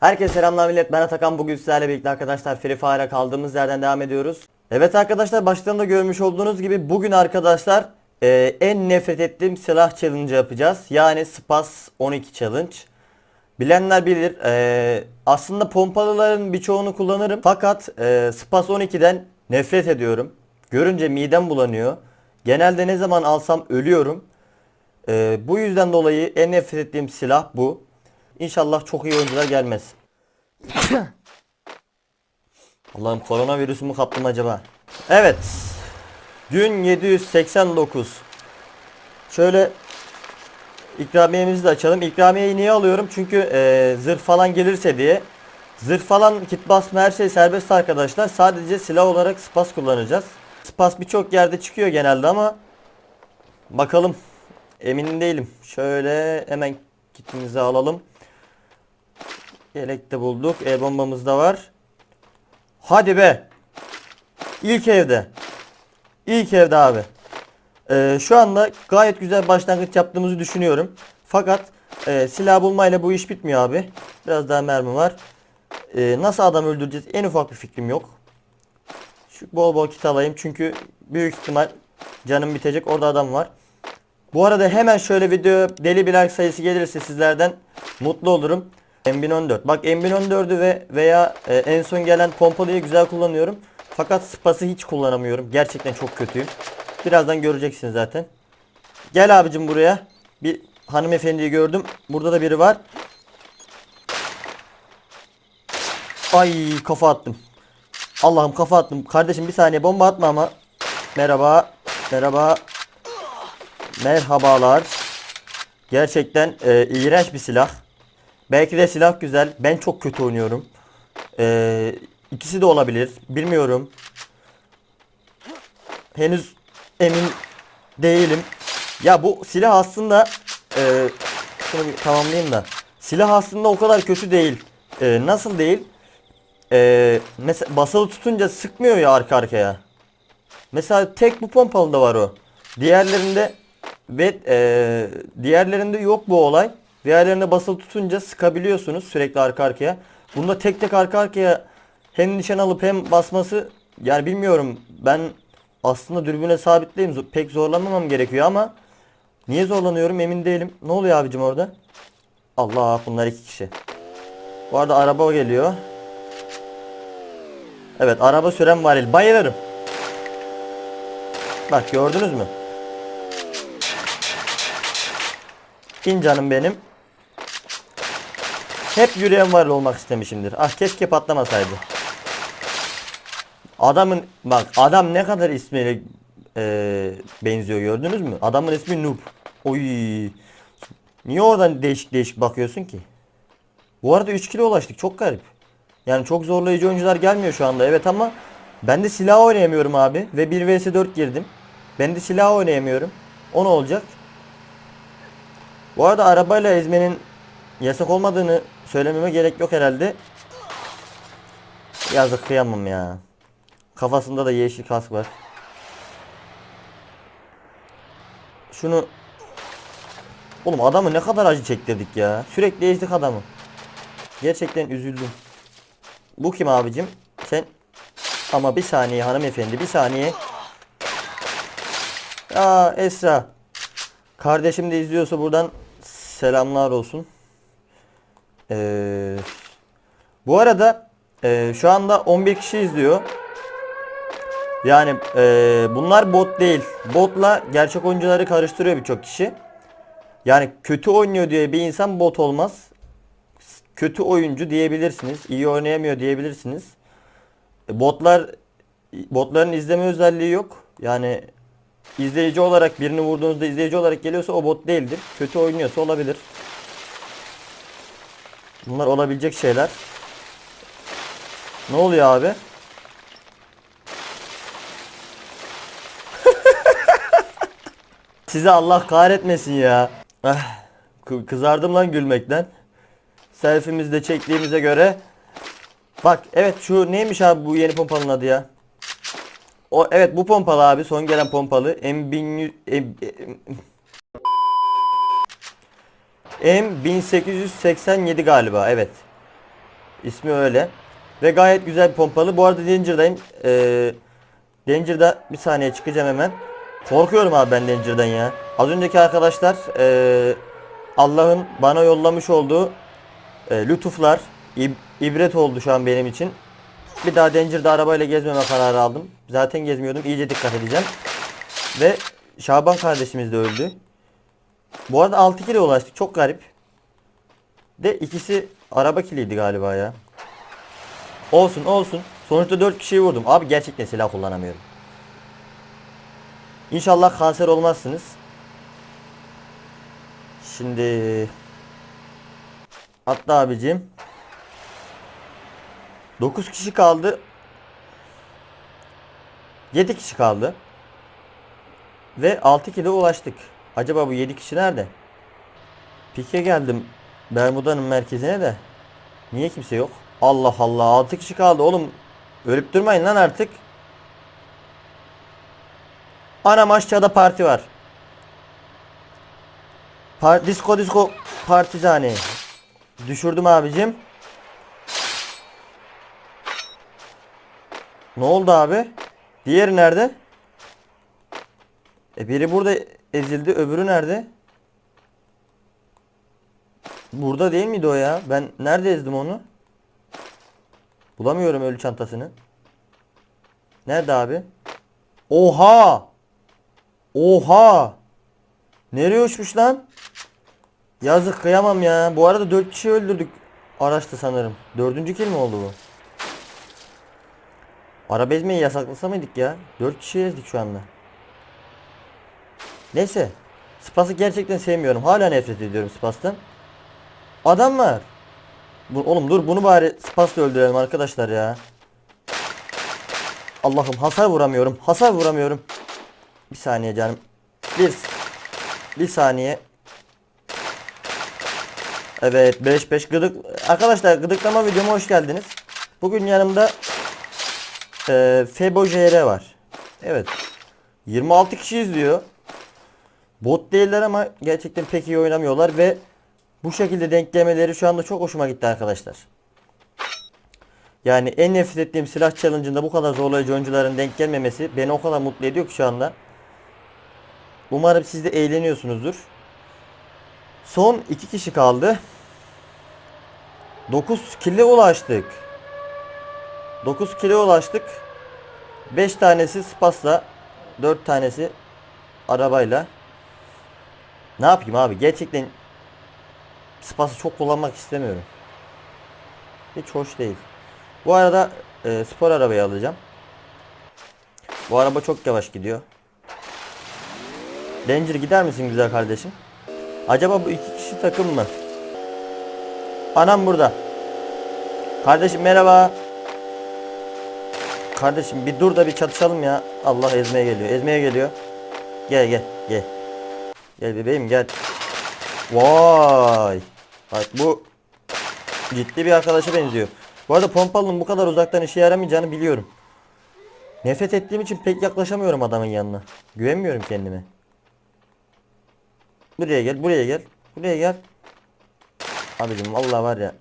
Herkese selamlar millet ben Atakan bugün sizlerle birlikte arkadaşlar Free Fire'a kaldığımız yerden devam ediyoruz. Evet arkadaşlar başlarında görmüş olduğunuz gibi bugün arkadaşlar e, en nefret ettiğim silah challenge yapacağız. Yani Spas 12 challenge. Bilenler bilir e, aslında pompalıların birçoğunu kullanırım fakat e, Spas 12'den nefret ediyorum. Görünce midem bulanıyor. Genelde ne zaman alsam ölüyorum. E, bu yüzden dolayı en nefret ettiğim silah bu. İnşallah çok iyi oyuncular gelmez. Allah'ım koronavirüsü mü kaptım acaba? Evet. Gün 789. Şöyle ikramiyemizi de açalım. İkramiyeyi niye alıyorum? Çünkü e, zırh falan gelirse diye. Zırh falan kit basma her şey serbest arkadaşlar. Sadece silah olarak spas kullanacağız. Spas birçok yerde çıkıyor genelde ama bakalım. Emin değilim. Şöyle hemen kitimizi alalım. Yelek de bulduk. E bombamız da var. Hadi be. İlk evde. İlk evde abi. Ee, şu anda gayet güzel başlangıç yaptığımızı düşünüyorum. Fakat e, silah bulmayla bu iş bitmiyor abi. Biraz daha mermi var. Ee, nasıl adam öldüreceğiz en ufak bir fikrim yok. Şu bol bol kit alayım çünkü büyük ihtimal canım bitecek. Orada adam var. Bu arada hemen şöyle video deli bir like sayısı gelirse sizlerden mutlu olurum. M1014. Bak M1014'ü ve veya e, en son gelen pompalıyı güzel kullanıyorum. Fakat spası hiç kullanamıyorum. Gerçekten çok kötüyüm. Birazdan göreceksiniz zaten. Gel abicim buraya. Bir hanımefendiyi gördüm. Burada da biri var. Ay kafa attım. Allah'ım kafa attım. Kardeşim bir saniye bomba atma ama. Merhaba. Merhaba. Merhabalar. Gerçekten e, iğrenç bir silah. Belki de silah güzel. Ben çok kötü oynuyorum. E, ikisi de olabilir. Bilmiyorum. Henüz emin değilim. Ya bu silah aslında e, şunu bir tamamlayayım da. Silah aslında o kadar kötü değil. E, nasıl değil? E, mesela basılı tutunca sıkmıyor ya arka arkaya. Mesela tek bu pompalıda var o. Diğerlerinde ve e, diğerlerinde yok bu olay. Diğerlerinde basılı tutunca sıkabiliyorsunuz sürekli arka arkaya. Bunda tek tek arka arkaya hem nişan alıp hem basması yani bilmiyorum ben aslında dürbüne sabitleyim pek zorlanmamam gerekiyor ama niye zorlanıyorum emin değilim. Ne oluyor abicim orada? Allah bunlar iki kişi. Bu arada araba geliyor. Evet araba süren varil bayılırım. Bak gördünüz mü? İn canım benim. Hep yürüyen varil olmak istemişimdir. Ah keşke patlamasaydı. Adamın bak adam ne kadar ismiyle e, benziyor gördünüz mü? Adamın ismi Noob. Oy. Niye oradan değişik değişik bakıyorsun ki? Bu arada 3 kilo ulaştık. Çok garip. Yani çok zorlayıcı oyuncular gelmiyor şu anda. Evet ama ben de silah oynayamıyorum abi. Ve 1 vs 4 girdim. Ben de silah oynayamıyorum. O ne olacak? Bu arada arabayla ezmenin yasak olmadığını söylememe gerek yok herhalde. Yazık kıyamam ya. Kafasında da yeşil kask var. Şunu Oğlum adamı ne kadar acı çektirdik ya. Sürekli ezdik adamı. Gerçekten üzüldüm. Bu kim abicim? Sen ama bir saniye hanımefendi bir saniye. Aa Esra. Kardeşim de izliyorsa buradan selamlar olsun. Ee, bu arada e, şu anda 11 kişi izliyor. Yani e, bunlar bot değil. Botla gerçek oyuncuları karıştırıyor birçok kişi. Yani kötü oynuyor diye bir insan bot olmaz. Kötü oyuncu diyebilirsiniz. iyi oynayamıyor diyebilirsiniz. E, Botlar botların izleme özelliği yok. Yani izleyici olarak birini vurduğunuzda izleyici olarak geliyorsa o bot değildir. Kötü oynuyorsa olabilir. Bunlar olabilecek şeyler. Ne oluyor abi? Sizi Allah kahretmesin ya. Ah, kı- kızardım lan gülmekten. Selfie'mizi de çektiğimize göre. Bak evet şu neymiş abi bu yeni pompalının adı ya. O evet bu pompalı abi son gelen pompalı M1100 M, M1887 galiba evet. İsmi öyle. Ve gayet güzel bir pompalı. Bu arada Danger'dayım. Ee, Danger'da bir saniye çıkacağım hemen. Korkuyorum abi ben Danger'dan ya. Az önceki arkadaşlar ee, Allah'ın bana yollamış olduğu e, lütuflar ib- ibret oldu şu an benim için. Bir daha Danger'da arabayla gezmeme kararı aldım. Zaten gezmiyordum. İyice dikkat edeceğim. Ve Şaban kardeşimiz de öldü. Bu arada 6 kilo ulaştık. Çok garip. De ikisi araba kiliydi galiba ya. Olsun olsun. Sonuçta 4 kişiyi vurdum. Abi gerçekten silah kullanamıyorum. İnşallah kanser olmazsınız. Şimdi Hatta abicim 9 kişi kaldı. 7 kişi kaldı. Ve 6 kilo ulaştık. Acaba bu 7 kişi nerede? Pike geldim Bermuda'nın merkezine de. Niye kimse yok? Allah Allah 6 kişi kaldı oğlum. Ölüp durmayın lan artık. Anam aşağıda parti var. Par disco disco partizani. Düşürdüm abicim. Ne oldu abi? Diğeri nerede? E biri burada ezildi, öbürü nerede? Burada değil miydi o ya? Ben nerede ezdim onu? Bulamıyorum ölü çantasını. Nerede abi? Oha! Oha! Nereye uçmuş lan? Yazık kıyamam ya. Bu arada 4 kişi öldürdük. Araçta sanırım. Dördüncü kill mi oldu bu? Araba ezmeyi yasaklasa mıydık ya? 4 kişi ezdik şu anda. Neyse. Spas'ı gerçekten sevmiyorum. Hala nefret ediyorum Spas'tan. Adam var. Bu, oğlum dur bunu bari Spas'la öldürelim arkadaşlar ya. Allah'ım hasar vuramıyorum. Hasar vuramıyorum. Bir saniye canım. Bir bir saniye. Evet 5-5 gıdık. Arkadaşlar gıdıklama videoma hoş geldiniz. Bugün yanımda e, Febo JR var. Evet. 26 kişi izliyor. Bot değiller ama gerçekten pek iyi oynamıyorlar ve bu şekilde denklemeleri şu anda çok hoşuma gitti arkadaşlar. Yani en nefret ettiğim silah challenge'ında bu kadar zorlayıcı oyuncuların denk gelmemesi beni o kadar mutlu ediyor ki şu anda. Umarım siz de eğleniyorsunuzdur. Son iki kişi kaldı. 9 kile ulaştık. 9 kile ulaştık. 5 tanesi Spas'la, 4 tanesi arabayla. Ne yapayım abi? Gerçekten Spas'ı çok kullanmak istemiyorum. Hiç hoş değil. Bu arada e, spor arabayı alacağım. Bu araba çok yavaş gidiyor. Danger gider misin güzel kardeşim? Acaba bu iki kişi takım mı? Anam burada. Kardeşim merhaba. Kardeşim bir dur da bir çatışalım ya. Allah ezmeye geliyor. Ezmeye geliyor. Gel gel gel. Gel bebeğim gel. Vay. Bak bu ciddi bir arkadaşa benziyor. Bu arada pompalının bu kadar uzaktan işe yaramayacağını biliyorum. Nefret ettiğim için pek yaklaşamıyorum adamın yanına. Güvenmiyorum kendime. Buraya gel, buraya gel. Buraya gel. Abicim vallahi var ya.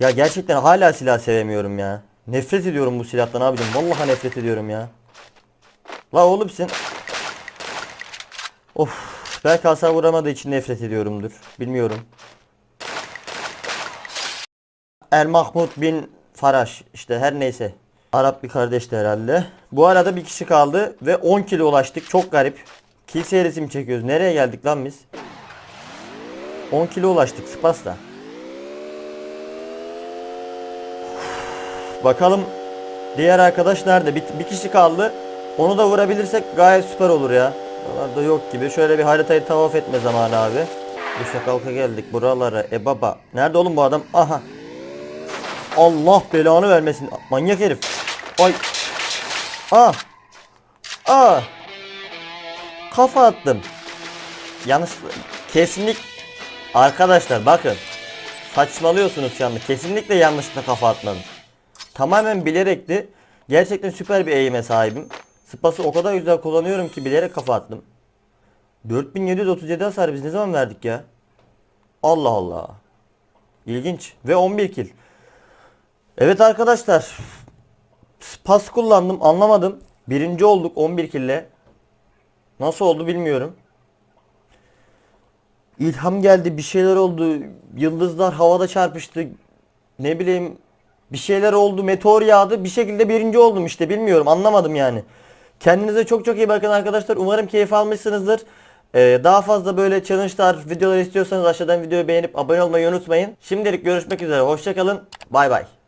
Ya gerçekten hala silah sevemiyorum ya. Nefret ediyorum bu silahtan abicim. Vallahi nefret ediyorum ya. La oğlum sen. Of. Belki hasar vuramadığı için nefret ediyorumdur. Bilmiyorum. Er Mahmut bin Faraş işte her neyse. Arap bir kardeşti herhalde. Bu arada bir kişi kaldı ve 10 kilo ulaştık. Çok garip. Kill serisi mi çekiyoruz? Nereye geldik lan biz? 10 kilo ulaştık Spas'ta. Bakalım diğer arkadaş nerede? Bir, bir kişi kaldı. Onu da vurabilirsek gayet süper olur ya. Buralarda yok gibi. Şöyle bir haritayı tavaf etme zamanı abi. Düşe kalka geldik buralara. E baba. Nerede oğlum bu adam? Aha. Allah belanı vermesin. Manyak herif. Ay. Aa. Aa. Kafa attım. Yanlış. Kesinlik. Arkadaşlar bakın. Saçmalıyorsunuz şu anda. Kesinlikle yanlışlıkla kafa atmadım. Tamamen bilerekti. Gerçekten süper bir eğime sahibim. Spası o kadar güzel kullanıyorum ki bilerek kafa attım. 4737 hasar biz ne zaman verdik ya? Allah Allah. İlginç. Ve 11 kill. Evet arkadaşlar. Pas kullandım anlamadım. Birinci olduk 11 kille. Nasıl oldu bilmiyorum. İlham geldi bir şeyler oldu. Yıldızlar havada çarpıştı. Ne bileyim bir şeyler oldu. Meteor yağdı. Bir şekilde birinci oldum işte bilmiyorum anlamadım yani. Kendinize çok çok iyi bakın arkadaşlar. Umarım keyif almışsınızdır. Ee, daha fazla böyle challenge'lar videolar istiyorsanız aşağıdan videoyu beğenip abone olmayı unutmayın. Şimdilik görüşmek üzere. Hoşçakalın. Bay bay.